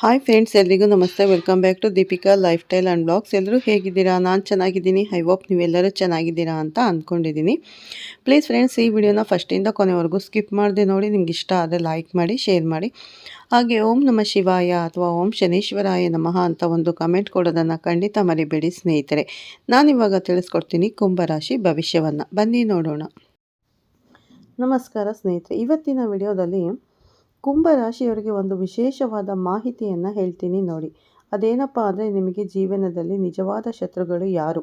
Hi friends ಎಲ್ರಿಗೂ ನಮಸ್ತೆ. Welcome back to Deepika lifestyle and blogs ಎಲ್ಲರೂ ಹೇಗಿದ್ದೀರಾ? ನಾನು ಚೆನ್ನಾಗಿದ್ದೀನಿ. ಐ ಹೋಪ್ ನೀವೆಲ್ಲರೂ ಚೆನ್ನಾಗಿದ್ದೀರಾ ಅಂತ ಅಂದ್ಕೊಂಡಿದ್ದೀನಿ. ಪ್ಲೀಸ್ ಫ್ರೆಂಡ್ಸ್ ಈ ವಿಡಿಯೋನ ಫಸ್ಟಿಂದ ಕೊನೆವರೆಗೂ ಸ್ಕಿಪ್ ಮಾಡಿದೆ ನೋಡಿ. ನಿಮ್ಗೆ ಇಷ್ಟ ಆದರೆ ಲೈಕ್ ಮಾಡಿ ಶೇರ್ ಮಾಡಿ. ಹಾಗೆ ಓಂ ನಮ ಶಿವಾಯ ಅಥವಾ ಓಂ ಶನೀಶ್ವರಾಯ ನಮಃ ಅಂತ ಒಂದು ಕಮೆಂಟ್ ಕೊಡೋದನ್ನು ಖಂಡಿತ ಮರಿಬೇಡಿ ಸ್ನೇಹಿತರೆ. ನಾನಿವಾಗ ತಿಳಿಸ್ಕೊಡ್ತೀನಿ ಕುಂಭರಾಶಿ ಭವಿಷ್ಯವನ್ನು. ಬನ್ನಿ ನೋಡೋಣ. ನಮಸ್ಕಾರ ಸ್ನೇಹಿತರೆ. ಇವತ್ತಿನ ವಿಡಿಯೋದಲ್ಲಿ ಕುಂಭ ರಾಶಿಯವರಿಗೆ ಒಂದು ವಿಶೇಷವಾದ ಮಾಹಿತಿಯನ್ನು ಹೇಳ್ತೀನಿ ನೋಡಿ. ಅದೇನಪ್ಪ ಅಂದರೆ ನಿಮಗೆ ಜೀವನದಲ್ಲಿ ನಿಜವಾದ ಶತ್ರುಗಳು ಯಾರು?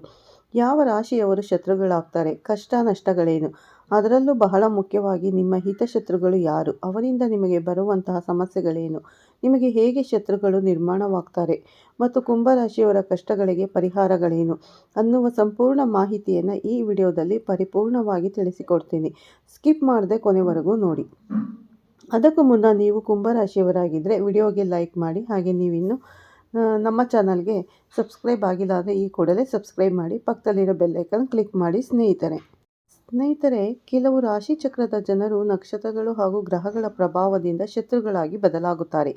ಯಾವ ರಾಶಿಯವರು ಶತ್ರುಗಳಾಗ್ತಾರೆ? ಕಷ್ಟ ನಷ್ಟಗಳೇನು? ಅದರಲ್ಲೂ ಬಹಳ ಮುಖ್ಯವಾಗಿ ನಿಮ್ಮ ಹಿತಶತ್ರುಗಳು ಯಾರು? ಅವರಿಂದ ನಿಮಗೆ ಬರುವಂತಹ ಸಮಸ್ಯೆಗಳೇನು? ನಿಮಗೆ ಹೇಗೆ ಶತ್ರುಗಳು ನಿರ್ಮಾಣವಾಗ್ತಾರೆ? ಮತ್ತು ಕುಂಭರಾಶಿಯವರ ಕಷ್ಟಗಳಿಗೆ ಪರಿಹಾರಗಳೇನು? ಅನ್ನುವ ಸಂಪೂರ್ಣ ಮಾಹಿತಿಯನ್ನು ಈ ವಿಡಿಯೋದಲ್ಲಿ ಪರಿಪೂರ್ಣವಾಗಿ ತಿಳಿಸಿಕೊಡ್ತೀನಿ. ಸ್ಕಿಪ್ ಮಾಡದೆ ಕೊನೆವರೆಗೂ ನೋಡಿ. ಅದಕ್ಕೂ ಮುನ್ನ ನೀವು ಕುಂಭರಾಶಿಯವರಾಗಿದ್ದರೆ ವಿಡಿಯೋಗೆ ಲೈಕ್ ಮಾಡಿ, ಹಾಗೆ ನೀವಿನ್ನು ನಮ್ಮ ಚಾನಲ್ಗೆ ಸಬ್ಸ್ಕ್ರೈಬ್ ಆಗಿಲ್ಲ ಅಂದರೆ ಈ ಕೂಡಲೇ ಸಬ್ಸ್ಕ್ರೈಬ್ ಮಾಡಿ, ಪಕ್ಕದಲ್ಲಿರೋ ಬೆಲ್ಲೈಕನ್ ಕ್ಲಿಕ್ ಮಾಡಿ, ಸ್ನೇಹಿತರೆ. ಸ್ನೇಹಿತರೆ, ಕೆಲವು ರಾಶಿ ಚಕ್ರದ ಜನರು ನಕ್ಷತ್ರಗಳು ಹಾಗೂ ಗ್ರಹಗಳ ಪ್ರಭಾವದಿಂದ ಶತ್ರುಗಳಾಗಿ ಬದಲಾಗುತ್ತಾರೆ.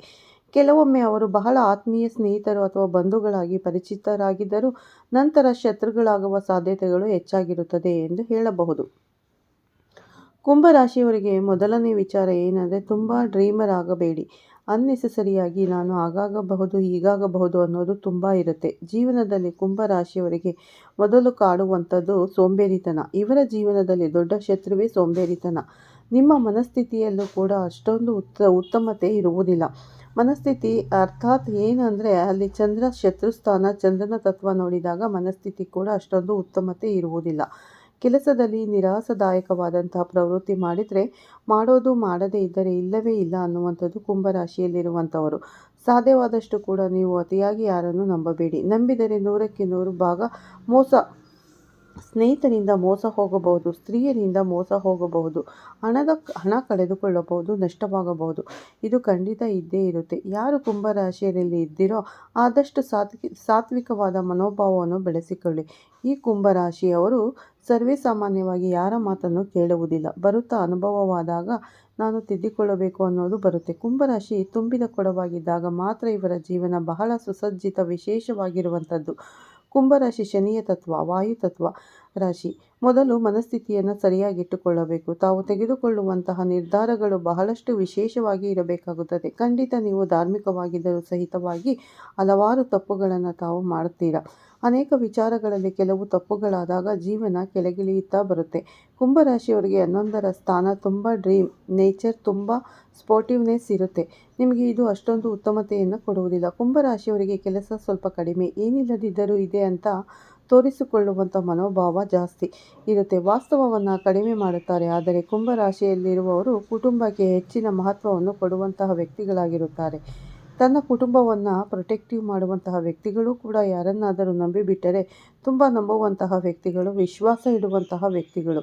ಕೆಲವೊಮ್ಮೆ ಅವರು ಬಹಳ ಆತ್ಮೀಯ ಸ್ನೇಹಿತರು ಅಥವಾ ಬಂಧುಗಳಾಗಿ ಪರಿಚಿತರಾಗಿದ್ದರೂ ನಂತರ ಶತ್ರುಗಳಾಗುವ ಸಾಧ್ಯತೆಗಳು ಹೆಚ್ಚಾಗಿರುತ್ತದೆ ಎಂದು ಹೇಳಬಹುದು. ಕುಂಭರಾಶಿಯವರಿಗೆ ಮೊದಲನೇ ವಿಚಾರ ಏನಂದರೆ ತುಂಬ ಡ್ರೀಮರ್ ಆಗಬೇಡಿ. ಅನ್ನೆಸೆಸರಿಯಾಗಿ ನಾನು ಆಗಾಗಬಹುದು, ಹೀಗಾಗಬಹುದು ಅನ್ನೋದು ತುಂಬ ಇರುತ್ತೆ. ಜೀವನದಲ್ಲಿ ಕುಂಭರಾಶಿಯವರಿಗೆ ಮೊದಲು ಕಾಡುವಂಥದ್ದು ಸೋಂಬೇರಿತನ. ಇವರ ಜೀವನದಲ್ಲಿ ದೊಡ್ಡ ಶತ್ರುವೇ ಸೋಂಬೇರಿತನ. ನಿಮ್ಮ ಮನಸ್ಥಿತಿಯಲ್ಲೂ ಕೂಡ ಅಷ್ಟೊಂದು ಉತ್ತ, ಉತ್ತಮತೆ ಇರುವುದಿಲ್ಲ. ಮನಸ್ಥಿತಿ ಅರ್ಥಾತ್ ಏನಂದರೆ ಅಲ್ಲಿ ಚಂದ್ರ ಶತ್ರುಸ್ಥಾನ, ಚಂದ್ರನ ತತ್ವ ನೋಡಿದಾಗ ಮನಸ್ಥಿತಿ ಕೂಡ ಅಷ್ಟೊಂದು ಉತ್ತಮತೆ ಇರುವುದಿಲ್ಲ. ಕೆಲಸದಲ್ಲಿ ನಿರಾಸದಾಯಕವಾದಂತಹ ಪ್ರವೃತ್ತಿ ಮಾಡಿದರೆ ಮಾಡೋದು ಮಾಡದೇ ಇದ್ದರೆ ಇಲ್ಲವೇ ಇಲ್ಲ ಅನ್ನುವಂಥದ್ದು ಕುಂಭರಾಶಿಯಲ್ಲಿರುವಂಥವರು. ಸಾಧ್ಯವಾದಷ್ಟು ಕೂಡ ನೀವು ಅತಿಯಾಗಿ ಯಾರನ್ನು ನಂಬಬೇಡಿ. ನಂಬಿದರೆ ನೂರಕ್ಕೆ ನೂರು ಭಾಗ ಮೋಸ. ಸ್ನೇಹಿತರಿಂದ ಮೋಸ ಹೋಗಬಹುದು, ಸ್ತ್ರೀಯರಿಂದ ಮೋಸ ಹೋಗಬಹುದು, ಹಣದ ಹಣ ಕಳೆದುಕೊಳ್ಳಬಹುದು, ನಷ್ಟವಾಗಬಹುದು. ಇದು ಖಂಡಿತ ಇದ್ದೇ ಇರುತ್ತೆ. ಯಾರು ಕುಂಭರಾಶಿಯಲ್ಲಿ ಇದ್ದೀರೋ ಆದಷ್ಟು ಸಾತ್ವಿ, ಸಾತ್ವಿಕವಾದ ಮನೋಭಾವವನ್ನು ಬೆಳೆಸಿಕೊಳ್ಳಿ. ಈ ಕುಂಭರಾಶಿಯವರು ಸರ್ವೇ ಸಾಮಾನ್ಯವಾಗಿ ಯಾರ ಮಾತನ್ನು ಕೇಳುವುದಿಲ್ಲ. ಬರುತ್ತಾ ಅನುಭವವಾದಾಗ ನಾನು ತಿದ್ದಿಕೊಳ್ಳಬೇಕು ಅನ್ನೋದು ಬರುತ್ತೆ. ಕುಂಭರಾಶಿ ತುಂಬಿದ ಕೊಡವಾಗಿದ್ದಾಗ ಮಾತ್ರ ಇವರ ಜೀವನ ಬಹಳ ಸುಸಜ್ಜಿತ ವಿಶೇಷವಾಗಿರುವಂಥದ್ದು. ಕುಂಭರಾಶಿ ಶನಿಯ ತತ್ವ, ವಾಯು ತತ್ವ ರಾಶಿ. ಮೊದಲು ಮನಸ್ಥಿತಿಯನ್ನು ಸರಿಯಾಗಿಟ್ಟುಕೊಳ್ಳಬೇಕು ತಾವು ತೆಗೆದುಕೊಳ್ಳುವಂತಹ ನಿರ್ಧಾರಗಳು ಬಹಳಷ್ಟು ವಿಶೇಷವಾಗಿ ಇರಬೇಕಾಗುತ್ತದೆ. ಖಂಡಿತ ನೀವು ಧಾರ್ಮಿಕವಾಗಿದ್ದರೂ ಸಹಿತವಾಗಿ ಹಲವಾರು ತಪ್ಪುಗಳನ್ನು ತಾವು ಮಾಡುತ್ತೀರಾ? ಅನೇಕ ವಿಚಾರಗಳಲ್ಲಿ ಕೆಲವು ತಪ್ಪುಗಳಾದಾಗ ಜೀವನ ಕೆಳಗಿಳಿಯುತ್ತಾ ಬರುತ್ತೆ. ಕುಂಭರಾಶಿಯವರಿಗೆ ಹನ್ನೊಂದರ ಸ್ಥಾನ ತುಂಬ ಡ್ರೀಮ್, ನೇಚರ್ ತುಂಬ ಸ್ಪೋರ್ಟಿವ್ನೆಸ್ ಇರುತ್ತೆ. ನಿಮಗೆ ಇದು ಅಷ್ಟೊಂದು ಉತ್ತಮತೆಯನ್ನು ಕೊಡುವುದಿಲ್ಲ. ಕುಂಭರಾಶಿಯವರಿಗೆ ಕೆಲಸ ಸ್ವಲ್ಪ ಕಡಿಮೆ, ಏನಿಲ್ಲದಿದ್ದರೂ ಇದೆ ಅಂತ ತೋರಿಸಿಕೊಳ್ಳುವಂಥ ಮನೋಭಾವ ಜಾಸ್ತಿ ಇರುತ್ತೆ. ವಾಸ್ತವವನ್ನು ಕಡಿಮೆ ಮಾಡುತ್ತಾರೆ, ಆದರೆ ಕುಂಭರಾಶಿಯಲ್ಲಿರುವವರು ಕುಟುಂಬಕ್ಕೆ ಹೆಚ್ಚಿನ ಮಹತ್ವವನ್ನು ಕೊಡುವಂತಹ ವ್ಯಕ್ತಿಗಳಾಗಿರುತ್ತಾರೆ. ತನ್ನ ಕುಟುಂಬವನ್ನು ಪ್ರೊಟೆಕ್ಟಿವ್ ಮಾಡುವಂತಹ ವ್ಯಕ್ತಿಗಳು ಕೂಡ ಯಾರನ್ನಾದರೂ ನಂಬಿಬಿಟ್ಟರೆ ತುಂಬ ನಂಬುವಂತಹ ವ್ಯಕ್ತಿಗಳು, ವಿಶ್ವಾಸ ಇಡುವಂತಹ ವ್ಯಕ್ತಿಗಳು.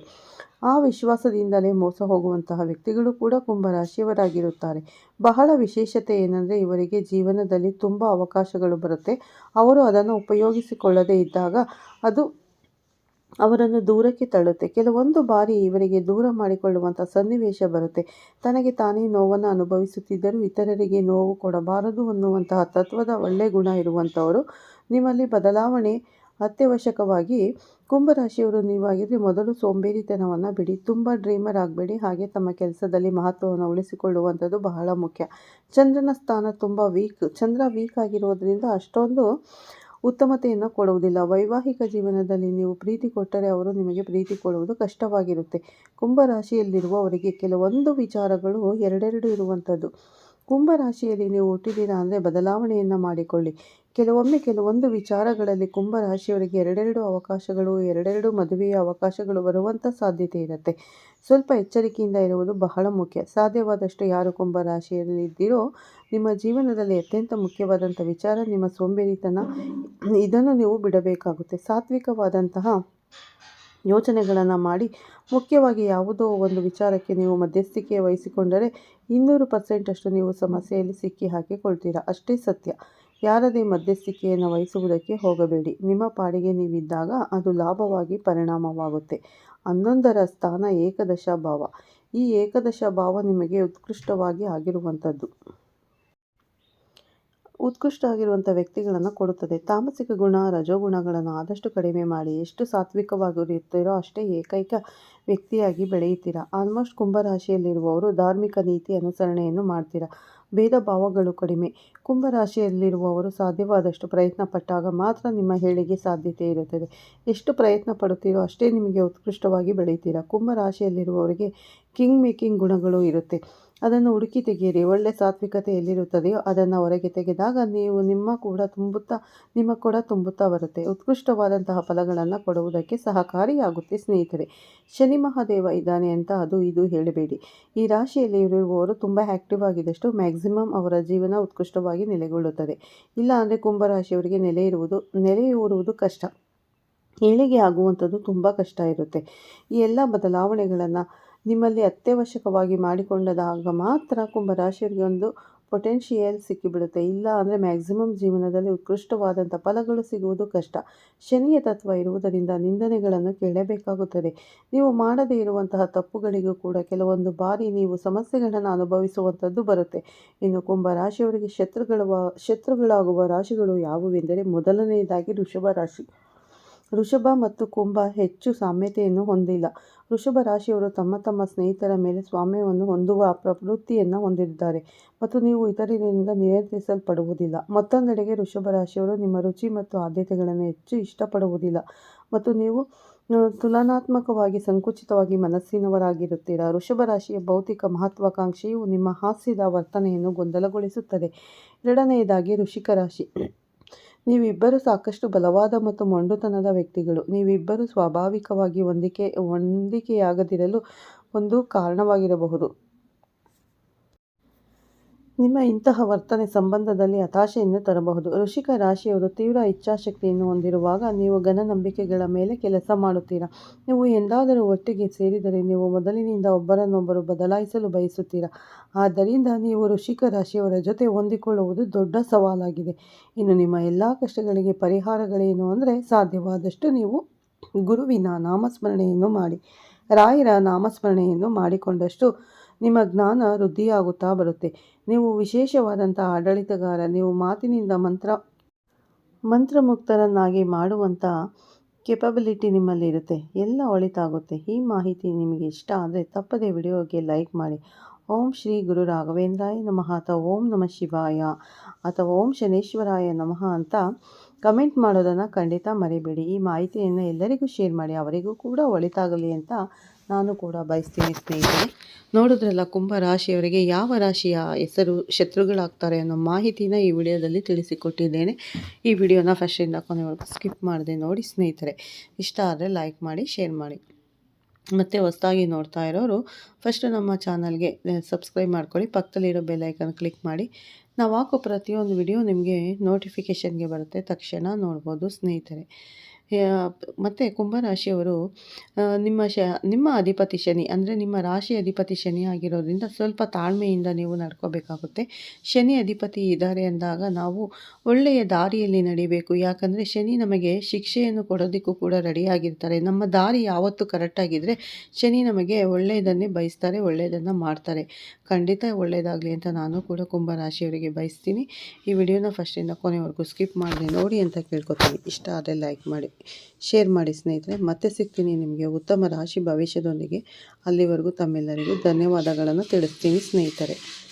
ಆ ವಿಶ್ವಾಸದಿಂದಲೇ ಮೋಸ ಹೋಗುವಂತಹ ವ್ಯಕ್ತಿಗಳು ಕೂಡ ಕುಂಭರಾಶಿಯವರಾಗಿರುತ್ತಾರೆ. ಬಹಳ ವಿಶೇಷತೆ ಏನಂದರೆ ಇವರಿಗೆ ಜೀವನದಲ್ಲಿ ತುಂಬ ಅವಕಾಶಗಳು ಬರುತ್ತೆ. ಅವರು ಅದನ್ನು ಉಪಯೋಗಿಸಿಕೊಳ್ಳದೇ ಇದ್ದಾಗ ಅದು ಅವರನ್ನು ದೂರಕ್ಕೆ ತಳ್ಳುತ್ತೆ. ಕೆಲವೊಂದು ಬಾರಿ ಇವರಿಗೆ ದೂರ ಮಾಡಿಕೊಳ್ಳುವಂಥ ಸನ್ನಿವೇಶ ಬರುತ್ತೆ. ತನಗೆ ತಾನೇ ನೋವನ್ನು ಅನುಭವಿಸುತ್ತಿದ್ದರೂ ಇತರರಿಗೆ ನೋವು ಕೊಡಬಾರದು ಅನ್ನುವಂತಹ ತತ್ವದ ಒಳ್ಳೆಯ ಗುಣ ಇರುವಂಥವರು ನಿಮ್ಮಲ್ಲಿ ಬದಲಾವಣೆ ಅತ್ಯವಶ್ಯಕವಾಗಿ ಕುಂಭರಾಶಿಯವರು ನೀವಾಗಿದ್ದರೆ ಮೊದಲು ಸೋಂಬೇರಿತನವನ್ನು ಬಿಡಿ. ತುಂಬ ಡ್ರೀಮರ್ ಆಗಬೇಡಿ. ಹಾಗೆ ತಮ್ಮ ಕೆಲಸದಲ್ಲಿ ಮಹತ್ವವನ್ನು ಉಳಿಸಿಕೊಳ್ಳುವಂಥದ್ದು ಬಹಳ ಮುಖ್ಯ. ಚಂದ್ರನ ಸ್ಥಾನ ತುಂಬ ವೀಕ್ ಚಂದ್ರ ವೀಕ್ ಆಗಿರೋದ್ರಿಂದ ಅಷ್ಟೊಂದು ಉತ್ತಮತೆಯನ್ನು ಕೊಡುವುದಿಲ್ಲ. ವೈವಾಹಿಕ ಜೀವನದಲ್ಲಿ ನೀವು ಪ್ರೀತಿ ಕೊಟ್ಟರೆ ಅವರು ನಿಮಗೆ ಪ್ರೀತಿ ಕೊಡುವುದು ಕಷ್ಟವಾಗಿರುತ್ತೆ. ಕುಂಭರಾಶಿಯಲ್ಲಿರುವವರಿಗೆ ಕೆಲವೊಂದು ವಿಚಾರಗಳು ಎರಡೆರಡು ಇರುವಂಥದ್ದು. ಕುಂಭರಾಶಿಯಲ್ಲಿ ನೀವು ಹುಟ್ಟಿದ್ದೀರಾ ಅಂದರೆ ಬದಲಾವಣೆಯನ್ನು ಮಾಡಿಕೊಳ್ಳಿ. ಕೆಲವೊಮ್ಮೆ ಕೆಲವೊಂದು ವಿಚಾರಗಳಲ್ಲಿ ಕುಂಭರಾಶಿಯವರಿಗೆ ಎರಡೆರಡು ಅವಕಾಶಗಳು, ಎರಡೆರಡು ಮದುವೆಯ ಅವಕಾಶಗಳು ಬರುವಂಥ ಸಾಧ್ಯತೆ ಇರುತ್ತೆ. ಸ್ವಲ್ಪ ಎಚ್ಚರಿಕೆಯಿಂದ ಇರುವುದು ಬಹಳ ಮುಖ್ಯ. ಸಾಧ್ಯವಾದಷ್ಟು ಯಾರು ಕುಂಭರಾಶಿಯಲ್ಲಿ ಇದ್ದೀರೋ ನಿಮ್ಮ ಜೀವನದಲ್ಲಿ ಅತ್ಯಂತ ಮುಖ್ಯವಾದಂಥ ವಿಚಾರ, ನಿಮ್ಮ ಸೋಂಬೇರಿತನ, ಇದನ್ನು ನೀವು ಬಿಡಬೇಕಾಗುತ್ತೆ. ಸಾತ್ವಿಕವಾದಂತಹ ಯೋಚನೆಗಳನ್ನು ಮಾಡಿ ಮುಖ್ಯವಾಗಿ ಯಾವುದೋ ಒಂದು ವಿಚಾರಕ್ಕೆ ನೀವು ಮಧ್ಯಸ್ಥಿಕೆ ವಹಿಸಿಕೊಂಡರೆ ಇನ್ನೂರು ಪರ್ಸೆಂಟಷ್ಟು ನೀವು ಸಮಸ್ಯೆಯಲ್ಲಿ ಸಿಕ್ಕಿ ಹಾಕಿಕೊಳ್ತೀರಾ? ಅಷ್ಟೇ ಸತ್ಯ. ಯಾರದೇ ಮಧ್ಯಸ್ಥಿಕೆಯನ್ನು ವಹಿಸುವುದಕ್ಕೆ ಹೋಗಬೇಡಿ. ನಿಮ್ಮ ಪಾಡಿಗೆ ನೀವಿದ್ದಾಗ ಅದು ಲಾಭವಾಗಿ ಪರಿಣಾಮವಾಗುತ್ತೆ. ಹನ್ನೊಂದರ ಸ್ಥಾನ ಏಕದಶ ಭಾವ ಈ ಏಕದಶ ಭಾವ ನಿಮಗೆ ಉತ್ಕೃಷ್ಟವಾಗಿ ಆಗಿರುವಂಥದ್ದು. ಉತ್ಕೃಷ್ಟ ಆಗಿರುವಂಥ ವ್ಯಕ್ತಿಗಳನ್ನು ಕೊಡುತ್ತದೆ. ತಾಮಸಿಕ ಗುಣ, ರಜೋಗುಣಗಳನ್ನು ಆದಷ್ಟು ಕಡಿಮೆ ಮಾಡಿ ಎಷ್ಟು ಸಾತ್ವಿಕವಾಗಿರುತ್ತೀರೋ ಅಷ್ಟೇ ಏಕೈಕ ವ್ಯಕ್ತಿಯಾಗಿ ಬೆಳೆಯುತ್ತೀರಾ? ಆಲ್ಮೋಸ್ಟ್ ಕುಂಭರಾಶಿಯಲ್ಲಿರುವವರು ಧಾರ್ಮಿಕ ನೀತಿ ಅನುಸರಣೆಯನ್ನು ಮಾಡ್ತೀರಾ? ಭೇದ ಭಾವಗಳು ಕಡಿಮೆ. ಕುಂಭರಾಶಿಯಲ್ಲಿರುವವರು ಸಾಧ್ಯವಾದಷ್ಟು ಪ್ರಯತ್ನ ಪಟ್ಟಾಗ ಮಾತ್ರ ನಿಮ್ಮ ಹೇಳಿಗೆ ಸಾಧ್ಯತೆ ಇರುತ್ತದೆ. ಎಷ್ಟು ಪ್ರಯತ್ನ ಪಡುತ್ತೀರೋ ಅಷ್ಟೇ ನಿಮಗೆ ಉತ್ಕೃಷ್ಟವಾಗಿ ಬೆಳೆಯುತ್ತೀರಾ? ಕುಂಭರಾಶಿಯಲ್ಲಿರುವವರಿಗೆ ಕಿಂಗ್ ಮೇಕಿಂಗ್ ಗುಣಗಳು ಇರುತ್ತೆ. ಅದನ್ನು ಹುಡುಕಿ ತೆಗೆಯಿರಿ. ಒಳ್ಳೆ ಸಾತ್ವಿಕತೆ ಎಲ್ಲಿರುತ್ತದೆಯೋ ಅದನ್ನು ಹೊರಗೆ ತೆಗೆದಾಗ ನೀವು ನಿಮ್ಮ ಕೂಡ ತುಂಬುತ್ತಾ, ನಿಮ್ಮ ಕೂಡ ತುಂಬುತ್ತಾ ಬರುತ್ತೆ. ಉತ್ಕೃಷ್ಟವಾದಂತಹ ಫಲಗಳನ್ನು ಕೊಡುವುದಕ್ಕೆ ಸಹಕಾರಿಯಾಗುತ್ತೆ ಸ್ನೇಹಿತರೆ. ಶನಿ ಮಹಾದೇವ ಇದ್ದಾನೆ ಅಂತ ಅದು ಇದು ಹೇಳಬೇಡಿ. ಈ ರಾಶಿಯಲ್ಲಿ ಇರುವವರು ತುಂಬ ಆ್ಯಕ್ಟಿವ್ ಆಗಿದಷ್ಟು ಮ್ಯಾಕ್ಸಿಮಮ್ ಅವರ ಜೀವನ ಉತ್ಕೃಷ್ಟವಾಗಿ ನೆಲೆಗೊಳ್ಳುತ್ತದೆ. ಇಲ್ಲ ಅಂದರೆ ಕುಂಭರಾಶಿಯವರಿಗೆ ನೆಲೆ ಇರುವುದು ನೆಲೆಯೂರುವುದು ಕಷ್ಟ. ಏಳಿಗೆ ಆಗುವಂಥದ್ದು ತುಂಬ ಕಷ್ಟ ಇರುತ್ತೆ. ಈ ಎಲ್ಲ ಬದಲಾವಣೆಗಳನ್ನು ನಿಮ್ಮಲ್ಲಿ ಅತ್ಯವಶ್ಯಕವಾಗಿ ಮಾಡಿಕೊಂಡದಾಗ ಮಾತ್ರ ಕುಂಭರಾಶಿಯವರಿಗೆ ಒಂದು ಪೊಟೆನ್ಷಿಯಲ್ ಸಿಕ್ಕಿಬಿಡುತ್ತೆ. ಇಲ್ಲ ಅಂದರೆ ಮ್ಯಾಕ್ಸಿಮಮ್ ಜೀವನದಲ್ಲಿ ಉತ್ಕೃಷ್ಟವಾದಂಥ ಫಲಗಳು ಸಿಗುವುದು ಕಷ್ಟ. ಶನಿಯ ತತ್ವ ಇರುವುದರಿಂದ ನಿಂದನೆಗಳನ್ನು ಕೇಳಬೇಕಾಗುತ್ತದೆ. ನೀವು ಮಾಡದೇ ಇರುವಂತಹ ತಪ್ಪುಗಳಿಗೂ ಕೂಡ ಕೆಲವೊಂದು ಬಾರಿ ನೀವು ಸಮಸ್ಯೆಗಳನ್ನು ಅನುಭವಿಸುವಂಥದ್ದು ಬರುತ್ತೆ. ಇನ್ನು ಕುಂಭ ರಾಶಿಯವರಿಗೆ ಶತ್ರುಗಳ ಶತ್ರುಗಳಾಗುವ ರಾಶಿಗಳು ಯಾವುವೆಂದರೆ ಮೊದಲನೆಯದಾಗಿ ವೃಷಭ ರಾಶಿ. ವೃಷಭ ಮತ್ತು ಕುಂಭ ಹೆಚ್ಚು ಸಾಮ್ಯತೆಯನ್ನು ಹೊಂದಿಲ್ಲ. ವೃಷಭ ರಾಶಿಯವರು ತಮ್ಮ ತಮ್ಮ ಸ್ನೇಹಿತರ ಮೇಲೆ ಸ್ವಾಮ್ಯವನ್ನು ಹೊಂದುವ ಪ್ರವೃತ್ತಿಯನ್ನು ಹೊಂದಿದ್ದಾರೆ ಮತ್ತು ನೀವು ಇತರರಿಂದ ನಿಯಂತ್ರಿಸಲ್ಪಡುವುದಿಲ್ಲ. ಮತ್ತೊಂದೆಡೆಗೆ ವೃಷಭ ರಾಶಿಯವರು ನಿಮ್ಮ ರುಚಿ ಮತ್ತು ಆದ್ಯತೆಗಳನ್ನು ಹೆಚ್ಚು ಇಷ್ಟಪಡುವುದಿಲ್ಲ ಮತ್ತು ನೀವು ತುಲನಾತ್ಮಕವಾಗಿ ಸಂಕುಚಿತವಾಗಿ ಮನಸ್ಸಿನವರಾಗಿರುತ್ತೀರಾ? ವೃಷಭ ರಾಶಿಯ ಭೌತಿಕ ಮಹತ್ವಾಕಾಂಕ್ಷೆಯು ನಿಮ್ಮ ಹಾಸ್ಯದ ವರ್ತನೆಯನ್ನು ಗೊಂದಲಗೊಳಿಸುತ್ತದೆ. ಎರಡನೆಯದಾಗಿ ಋಷಿಕ ರಾಶಿ. ನೀವಿಬ್ಬರು ಸಾಕಷ್ಟು ಬಲವಾದ ಮತ್ತು ಮೊಂಡುತನದ ವ್ಯಕ್ತಿಗಳು. ನೀವಿಬ್ಬರು ಸ್ವಾಭಾವಿಕವಾಗಿ ಹೊಂದಿಕೆ ಹೊಂದಿಕೆಯಾಗದಿರಲು ಒಂದು ಕಾರಣವಾಗಿರಬಹುದು. ನಿಮ್ಮ ಇಂತಹ ವರ್ತನೆ ಸಂಬಂಧದಲ್ಲಿ ಹತಾಶೆಯನ್ನು ತರಬಹುದು. ಋಷಿಕ ರಾಶಿಯವರು ತೀವ್ರ ಇಚ್ಛಾಶಕ್ತಿಯನ್ನು ಹೊಂದಿರುವಾಗ ನೀವು ಘನನಂಬಿಕೆಗಳ ಮೇಲೆ ಕೆಲಸ ಮಾಡುತ್ತೀರಾ? ನೀವು ಎಂದಾದರೂ ಒಟ್ಟಿಗೆ ಸೇರಿದರೆ ನೀವು ಮೊದಲಿನಿಂದ ಒಬ್ಬರನ್ನೊಬ್ಬರು ಬದಲಾಯಿಸಲು ಬಯಸುತ್ತೀರಾ? ಆದ್ದರಿಂದ ನೀವು ಋಷಿಕ ರಾಶಿಯವರ ಜೊತೆ ಹೊಂದಿಕೊಳ್ಳುವುದು ದೊಡ್ಡ ಸವಾಲಾಗಿದೆ. ಇನ್ನು ನಿಮ್ಮ ಎಲ್ಲ ಕಷ್ಟಗಳಿಗೆ ಪರಿಹಾರಗಳೇನು ಅಂದರೆ ಸಾಧ್ಯವಾದಷ್ಟು ನೀವು ಗುರುವಿನ ನಾಮಸ್ಮರಣೆಯನ್ನು ಮಾಡಿ, ರಾಯರ ನಾಮಸ್ಮರಣೆಯನ್ನು ಮಾಡಿಕೊಂಡಷ್ಟು ನಿಮ್ಮ ಜ್ಞಾನ ವೃದ್ಧಿಯಾಗುತ್ತಾ ಬರುತ್ತೆ. ನೀವು ವಿಶೇಷವಾದಂಥ ಆಡಳಿತಗಾರ, ನೀವು ಮಾತಿನಿಂದ ಮಂತ್ರ ಮಂತ್ರಮುಕ್ತರನ್ನಾಗಿ ಮಾಡುವಂಥ ಕೆಪಬಿಲಿಟಿ ನಿಮ್ಮಲ್ಲಿ ಇರುತ್ತೆ. ಎಲ್ಲ ಒಳಿತಾಗುತ್ತೆ. ಈ ಮಾಹಿತಿ ನಿಮಗೆ ಇಷ್ಟ ಆದರೆ ತಪ್ಪದೇ ವಿಡಿಯೋಗೆ ಲೈಕ್ ಮಾಡಿ. ಓಂ ಶ್ರೀ ಗುರು ರಾಘವೇಂದ್ರಾಯ ನಮಃ ಅಥವಾ ಓಂ ನಮಃ ಶಿವಾಯ ಅಥವಾ ಓಂ ಶನೇಶ್ವರಾಯ ನಮಃ ಅಂತ ಕಮೆಂಟ್ ಮಾಡೋದನ್ನು ಖಂಡಿತ ಮರಿಬೇಡಿ. ಈ ಮಾಹಿತಿಯನ್ನು ಎಲ್ಲರಿಗೂ ಶೇರ್ ಮಾಡಿ, ಅವರಿಗೂ ಕೂಡ ಒಳಿತಾಗಲಿ ಅಂತ ನಾನು ಕೂಡ ಬಯಸ್ತೀನಿ ಸ್ನೇಹಿತರೆ. ನೋಡಿದ್ರಲ್ಲ ಕುಂಭ ರಾಶಿಯವರಿಗೆ ಯಾವ ರಾಶಿಯ ಹೆಸರು ಶತ್ರುಗಳಾಗ್ತಾರೆ ಅನ್ನೋ ಮಾಹಿತಿನ ಈ ವಿಡಿಯೋದಲ್ಲಿ ತಿಳಿಸಿಕೊಟ್ಟಿದ್ದೇನೆ. ಈ ವಿಡಿಯೋನ ಫಸ್ಟಿಂದ ಕೊನೆವರೆಗೂ ಸ್ಕಿಪ್ ಮಾಡಿದೆ ನೋಡಿ ಸ್ನೇಹಿತರೆ. ಇಷ್ಟ ಆದರೆ ಲೈಕ್ ಮಾಡಿ ಶೇರ್ ಮಾಡಿ. ಮತ್ತು ಹೊಸದಾಗಿ ನೋಡ್ತಾ ಇರೋರು ಫಸ್ಟು ನಮ್ಮ ಚಾನಲ್ಗೆ ಸಬ್ಸ್ಕ್ರೈಬ್ ಮಾಡ್ಕೊಳ್ಳಿ. ಪಕ್ಕದಲ್ಲಿರೋ ಬೆಲ್ಲೈಕನ್ ಕ್ಲಿಕ್ ಮಾಡಿ. ನಾವು ಹಾಕೋ ಪ್ರತಿಯೊಂದು ವಿಡಿಯೋ ನಿಮಗೆ ನೋಟಿಫಿಕೇಷನ್ಗೆ ಬರುತ್ತೆ. ತಕ್ಷಣ ನೋಡ್ಬೋದು ಸ್ನೇಹಿತರೆ. ಮತ್ತು ಕುಂಭರಾಶಿಯವರು ನಿಮ್ಮ ಶ, ನಿಮ್ಮ ಅಧಿಪತಿ ಶನಿ, ಅಂದರೆ ನಿಮ್ಮ ರಾಶಿ ಅಧಿಪತಿ ಶನಿ ಆಗಿರೋದ್ರಿಂದ ಸ್ವಲ್ಪ ತಾಳ್ಮೆಯಿಂದ ನೀವು ನಡ್ಕೋಬೇಕಾಗುತ್ತೆ. ಶನಿ ಅಧಿಪತಿ ಇದ್ದಾರೆ ಅಂದಾಗ ನಾವು ಒಳ್ಳೆಯ ದಾರಿಯಲ್ಲಿ ನಡಿಬೇಕು. ಯಾಕಂದರೆ ಶನಿ ನಮಗೆ ಶಿಕ್ಷೆಯನ್ನು ಕೊಡೋದಕ್ಕೂ ಕೂಡ ರೆಡಿಯಾಗಿರ್ತಾರೆ ನಮ್ಮ ದಾರಿ ಯಾವತ್ತೂ ಕರೆಕ್ಟಾಗಿದ್ದರೆ ಶನಿ ನಮಗೆ ಒಳ್ಳೆಯದನ್ನೇ ಬಯಸ್ತಾರೆ, ಒಳ್ಳೆಯದನ್ನು ಮಾಡ್ತಾರೆ. ಖಂಡಿತ ಒಳ್ಳೆಯದಾಗಲಿ ಅಂತ ನಾನು ಕೂಡ ಕುಂಭರಾಶಿಯವರಿಗೆ ಬಯಸ್ತೀನಿ. ಈ ವಿಡಿಯೋನ ಫಸ್ಟಿಂದ ಕೊನೆವರೆಗೂ ಸ್ಕಿಪ್ ಮಾಡಿದೆ ನೋಡಿ ಅಂತ ಕೇಳ್ಕೊತೀನಿ. ಇಷ್ಟ ಆದರೆ ಲೈಕ್ ಮಾಡಿ. ಶೇರ್ ಮಾಡಿ ಸ್ನೇಹಿತರೆ ಮತ್ತೆ ಸಿಗ್ತೀನಿ ನಿಮಗೆ ಉತ್ತಮ ರಾಶಿ ಭವಿಷ್ಯದೊಂದಿಗೆ. ಅಲ್ಲಿವರೆಗೂ ತಮ್ಮೆಲ್ಲರಿಗೂ ಧನ್ಯವಾದಗಳನ್ನು ತಿಳಿಸ್ತೀನಿ ಸ್ನೇಹಿತರೆ.